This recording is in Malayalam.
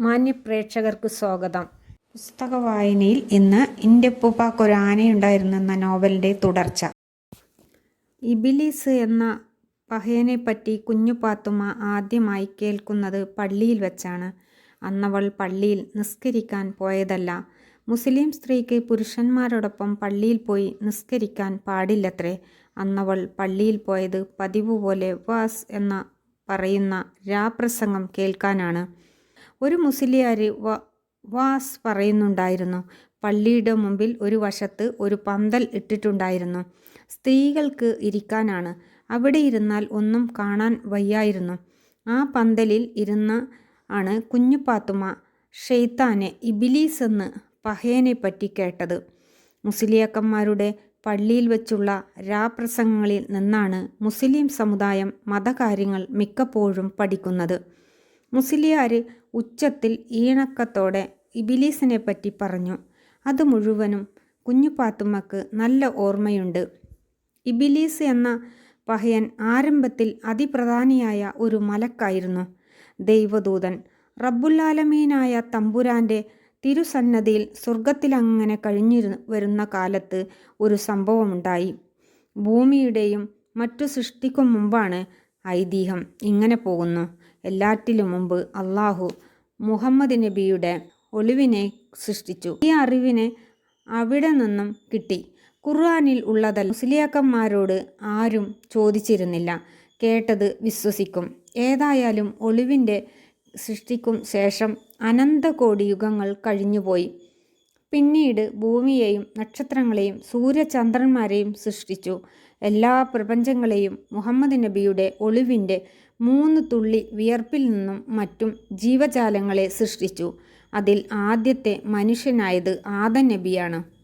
മാന്യപ്രേക്ഷകർക്ക് സ്വാഗതം. പുസ്തക വായനയിൽ ഇന്ന് എന്റെ ഒരു ആനയുണ്ടായിരുന്നു എന്ന നോവലിന്റെ തുടർച്ച. ഇബിലീസ് എന്ന പഹയനെപ്പറ്റി കുഞ്ഞു പാത്തുമ്മ ആദ്യമായി കേൾക്കുന്നത് പള്ളിയിൽ വെച്ചാണ്. അന്നവൾ പള്ളിയിൽ നിസ്കരിക്കാൻ പോയതല്ല. മുസ്ലിം സ്ത്രീക്ക് പുരുഷന്മാരോടൊപ്പം പള്ളിയിൽ പോയി നിസ്കരിക്കാൻ പാടില്ലത്രേ. അന്നവൾ പള്ളിയിൽ പോയത് പതിവ് പോലെ വാസ് എന്ന പറയുന്ന രാപ്രസംഗം കേൾക്കാനാണ്. ഒരു മുസ്ലിയാർ വാസ് പറയുന്നുണ്ടായിരുന്നു. പള്ളിയുടെ മുമ്പിൽ ഒരു വശത്ത് ഒരു പന്തൽ ഇട്ടിട്ടുണ്ടായിരുന്നു. സ്ത്രീകൾക്ക് ഇരിക്കാനാണ്. അവിടെ ഇരുന്നാൽ ഒന്നും കാണാൻ വയ്യായിരുന്നു. ആ പന്തലിൽ ഇരുന്ന ആണ് കുഞ്ഞുപാത്തുമ്മ ഷെയ്ത്താനെ ഇബിലീസ് എന്ന് പഹേനെ പറ്റി കേട്ടത്. മുസ്ലിയാക്കന്മാരുടെ പള്ളിയിൽ വെച്ചുള്ള രാപ്രസംഗങ്ങളിൽ നിന്നാണ് മുസ്ലിം സമുദായം മതകാര്യങ്ങൾ മിക്കപ്പോഴും പഠിക്കുന്നത്. മുസ്ലിയാർ ഉച്ചത്തിൽ ഈണക്കത്തോടെ ഇബിലീസിനെ പറ്റി പറഞ്ഞു. അത് മുഴുവനും കുഞ്ഞുപാത്തുമ്മക്ക് നല്ല ഓർമ്മയുണ്ട്. ഇബിലീസ് എന്ന പഹയൻ ആരംഭത്തിൽ അതിപ്രധാനിയായ ഒരു മലക്കായിരുന്നു. ദൈവദൂതൻ റബ്ബുല്ലാലമീനായ തമ്പുരാന്റെ തിരുസന്നതിയിൽ സ്വർഗത്തിലങ്ങനെ കഴിഞ്ഞിരു വരുന്ന കാലത്ത് ഒരു സംഭവമുണ്ടായി. ഭൂമിയുടെയും മറ്റു സൃഷ്ടിക്കും മുമ്പാണ് ഐതിഹ്യം ഇങ്ങനെ പോകുന്നു. എല്ലാറ്റിലും മുമ്പ് അള്ളാഹു മുഹമ്മദ് നബിയുടെ ഒളിവിനെ സൃഷ്ടിച്ചു. ഈ അറിവിനെ അവിടെ നിന്നും കിട്ടി. ഖുർആാനിൽ ഉള്ളതല്ല. മുസ്ലിയാക്കന്മാരോട് ആരും ചോദിച്ചിരുന്നില്ല. കേട്ടത് വിശ്വസിക്കും. ഏതായാലും ഒളിവിന്റെ സൃഷ്ടിക്കും ശേഷം അനന്തകോടി യുഗങ്ങൾ കഴിഞ്ഞുപോയി. പിന്നീട് ഭൂമിയെയും നക്ഷത്രങ്ങളെയും സൂര്യചന്ദ്രന്മാരെയും സൃഷ്ടിച്ചു. എല്ലാ പ്രപഞ്ചങ്ങളെയും മുഹമ്മദ് നബിയുടെ ഒളിവിന്റെ മൂന്ന് തുള്ളി വിയർപ്പിൽ നിന്നും മറ്റും ജീവജാലങ്ങളെ സൃഷ്ടിച്ചു. അതിൽ ആദ്യത്തെ മനുഷ്യനായത് ആദൻ നബിയാണ്.